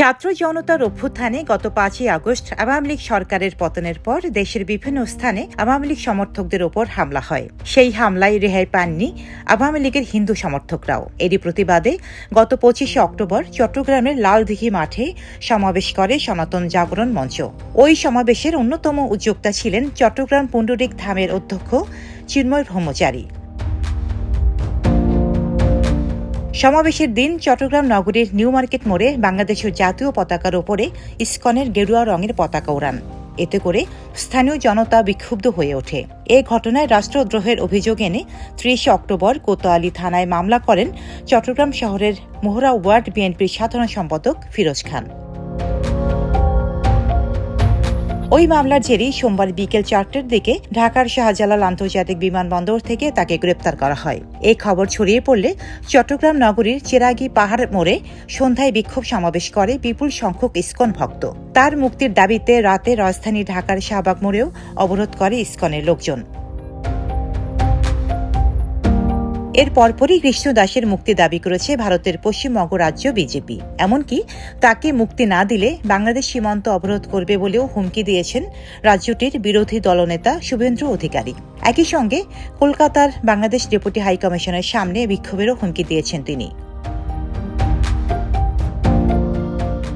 ছাত্র জনতার অভ্যুত্থানে গত পাঁচই আগস্ট আওয়ামী লীগ সরকারের পতনের পর দেশের বিভিন্ন স্থানে আওয়ামী লীগ সমর্থকদের ওপর হামলা হয়। সেই হামলায় রেহাই পাননি আওয়ামী লীগের হিন্দু সমর্থকরাও। এরই প্রতিবাদে গত পঁচিশে অক্টোবর চট্টগ্রামের লালদিঘি মাঠে সমাবেশ করে সনাতন জাগরণ মঞ্চ। ওই সমাবেশের অন্যতম উদ্যোক্তা ছিলেন চট্টগ্রাম পুণ্ডরিক ধামের অধ্যক্ষ চিন্ময় ব্রহ্মচারী। সমাবেশের দিন চট্টগ্রাম নগরীর নিউ মার্কেট মোড়ে বাংলাদেশের জাতীয় পতাকার ওপরে ইস্কনের গেরুয়া রঙের পতাকা উড়ান। এতে করে স্থানীয় জনতা বিক্ষুব্ধ হয়ে ওঠে। এ ঘটনায় রাষ্ট্রদ্রোহের অভিযোগ এনে ত্রিশে অক্টোবর কোতোয়ালি থানায় মামলা করেন চট্টগ্রাম শহরের মোহরা ওয়ার্ড বিএনপির সাধারণ সম্পাদক ফিরোজ খান। ওই মামলার জেরেই সোমবার বিকেল চারটের দিকে ঢাকার শাহজালাল আন্তর্জাতিক বিমানবন্দর থেকে তাকে গ্রেপ্তার করা হয়। এই খবর ছড়িয়ে পড়লে চট্টগ্রাম নগরীর চেরাগি পাহাড় মোড়ে সন্ধ্যায় বিক্ষোভ সমাবেশ করে বিপুল সংখ্যক ইস্কন ভক্ত। তার মুক্তির দাবিতে রাতে রাজধানী ঢাকার শাহবাগ মোড়েও অবরোধ করে ইস্কনের লোকজন। এর পরপরই কৃষ্ণ দাসের মুক্তি দাবি করেছে ভারতের পশ্চিমবঙ্গ রাজ্য বিজেপি। এমনকি তাকে মুক্তি না দিলে বাংলাদেশ সীমান্ত অবরোধ করবে বলেও হুমকি দিয়েছেন রাজ্যটির বিরোধী দলনেতা শুভেন্দ্র অধিকারী। একই সঙ্গে কলকাতার বাংলাদেশ ডেপুটি হাইকমিশনের সামনে বিক্ষোভেরও হুমকি দিয়েছেন তিনি।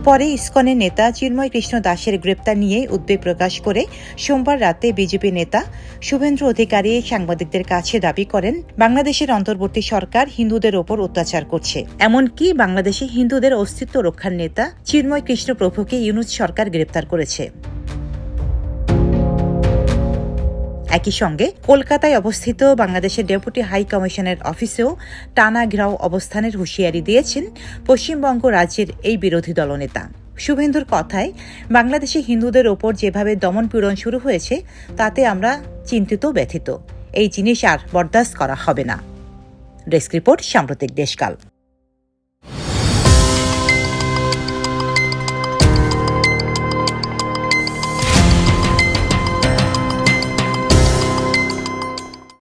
পরে ইসকনের নেতা চিন্ময় কৃষ্ণ দাসের গ্রেপ্তার নিয়ে উদ্বেগ প্রকাশ করে সোমবার রাতে বিজেপি নেতা শুভেন্দ্র অধিকারী সাংবাদিকদের কাছে দাবি করেন, বাংলাদেশের অন্তর্বর্তী সরকার হিন্দুদের ওপর অত্যাচার করছে। এমনকি বাংলাদেশে হিন্দুদের অস্তিত্ব রক্ষার নেতা চিন্ময় কৃষ্ণ প্রভুকে ইউনুস সরকার গ্রেপ্তার করেছে। একই সঙ্গে কলকাতায় অবস্থিত বাংলাদেশের ডেপুটি হাই কমিশনের অফিসেও টানা ঘেরাও অবস্থানের হুঁশিয়ারি দিয়েছেন পশ্চিমবঙ্গ রাজ্যের এই বিরোধী দলনেতা। শুভেন্দুর কথায়, বাংলাদেশে হিন্দুদের ওপর যেভাবে দমন পীড়ন শুরু হয়েছে, তাতে আমরা চিন্তিত, ব্যথিত। এই জিনিস আর বরদাস্ত করা হবে না। ডেস্ক রিপোর্ট সাম্প্রতিক দেশকাল।